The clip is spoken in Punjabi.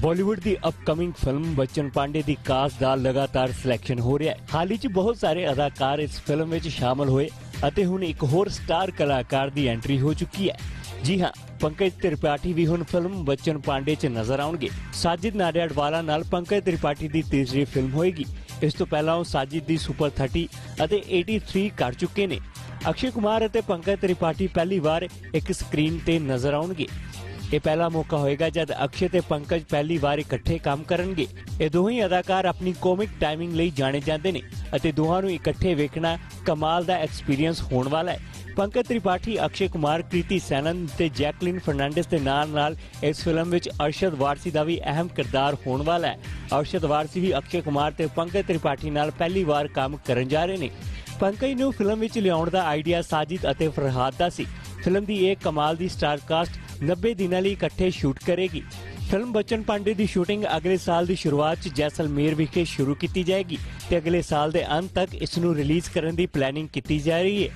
ਬਾਲੀਵੁੱਡ ਦੀ ਅਪਕਮਿੰਗ ਫਿਲਮ ਬਚਨ ਪਾਂਡੇ ਦੀ ਕਾਸਟ ਦਾ ਲਗਾਤਾਰ ਸਿਲੈਕਸ਼ਨ ਹੋ ਰਿਹਾ ਹੈ। ਹਾਲ ਹੀ 'ਚ ਬਹੁਤ ਸਾਰੇ ਅਦਾਕਾਰ ਇਸ ਫਿਲਮ ਵਿੱਚ ਸ਼ਾਮਲ ਹੋਏ ਅਤੇ ਹੁਣ ਇੱਕ ਹੋਰ ਸਟਾਰ ਕਲਾਕਾਰ ਦੀ ਐਂਟਰੀ ਹੋ ਚੁੱਕੀ ਹੈ। ਜੀ ਹਾਂ, ਪੰਕਜ ਤ੍ਰਿਪਾਠੀ ਵੀ ਹੁਣ ਫਿਲਮ ਬਚਨ ਪਾਂਡੇ 'ਚ ਨਜ਼ਰ ਆਉਣਗੇ। ਸਾਜਿਦ ਨਾਡਿਆਡਵਾਲਾ ਨਾਲ ਪੰਕਜ ਤ੍ਰਿਪਾਠੀ ਦੀ ਤੀਸਰੀ ਫਿਲਮ ਹੋਏਗੀ। ਇਸ ਤੋਂ ਪਹਿਲਾਂ ਉਹ ਸਾਜਿਦ ਦੀ ਸੁਪਰ 30 ਅਤੇ 83 ਕਰ ਚੁੱਕੇ ਨੇ। ਅਕਸ਼ੇ ਕੁਮਾਰ ਅਤੇ ਪੰਕਜ ਤ੍ਰਿਪਾਠੀ ਪਹਿਲੀ ਵਾਰ ਇੱਕ ਸਕਰੀਨ ਤੇ ਨਜ਼ਰ ਆਉਣਗੇ। ਇਹ ਪਹਿਲਾ ਮੌਕਾ ਹੋਏਗਾ ਜਦ ਅਕਸ਼ੇ ਤੇ ਪੰਕਜ ਪਹਿਲੀ ਵਾਰ ਇਕੱਠੇ ਕੰਮ ਕਰਨਗੇ। ਇਹ ਦੋਹੀਂ ਅਦਾਕਾਰ ਆਪਣੀ ਕਾਮਿਕ ਟਾਈਮਿੰਗ ਲਈ ਜਾਣੇ ਜਾਂਦੇ ਨੇ ਅਤੇ ਦੋਹਾਂ ਨੂੰ ਇਕੱਠੇ ਵੇਖਣਾ ਕਮਾਲ ਦਾ ਐਕਸਪੀਰੀਅੰਸ ਹੋਣ ਵਾਲਾ ਹੈ। ਪੰਕਜ ਤ੍ਰਿਪਾਠੀ, ਅਕਸ਼ੇ ਕੁਮਾਰ, ਕ੍ਰਿਤੀ ਸੈਨਨ ਤੇ ਜੈਕਲਿਨ ਫਰਨਾਂਡਿਸ ਦੇ ਨਾਲ ਨਾਲ ਇਸ ਫਿਲਮ ਵਿੱਚ ਅਰਸ਼ਦ ਵਾਰਸੀ ਦਾ ਵੀ ਅਹਿਮ ਕਿਰਦਾਰ ਹੋਣ ਵਾਲਾ ਹੈ। ਅਰਸ਼ਦ ਵਾਰਸੀ ਵੀ ਅਕਸ਼ੇ ਕੁਮਾਰ ਤੇ ਪੰਕਜ ਤ੍ਰਿਪਾਠੀ ਨਾਲ ਪਹਿਲੀ ਵਾਰ ਕੰਮ ਕਰਨ ਜਾ ਰਹੇ ਨੇ। ਪੰਕਜ ਨੂੰ ਫਿਲਮ ਵਿੱਚ ਲਿਆਉਣ ਦਾ ਆਈਡੀਆ ਸਾਜਿਦ ਅਤੇ ਫਰਹਾਦ ਦਾ ਸੀ। ਫਿਲਮ ਦੀ ਇਹ ਕਮਾਲ ਦੀ ਸਟਾਰ ਕਾਸਟ 90 ਦਿਨਾਂ ਲਈ ਇਕੱਠੇ ਸ਼ੂਟ ਕਰੇਗੀ। ਫਿਲਮ ਬਚਨ ਪਾਂਡੇ ਦੀ ਸ਼ੂਟਿੰਗ ਅਗਲੇ ਸਾਲ ਦੀ ਸ਼ੁਰੂਆਤ 'ਚ ਜੈਸਲਮੇਰ ਵਿਖੇ ਸ਼ੁਰੂ ਕੀਤੀ ਜਾਏਗੀ ਤੇ ਅਗਲੇ ਸਾਲ ਦੇ ਅੰਤ ਤੱਕ ਇਸ ਨੂੰ ਰਿਲੀਜ਼ ਕਰਨ ਦੀ ਪਲੈਨਿੰਗ ਕੀਤੀ ਜਾ ਰਹੀ ਹੈ।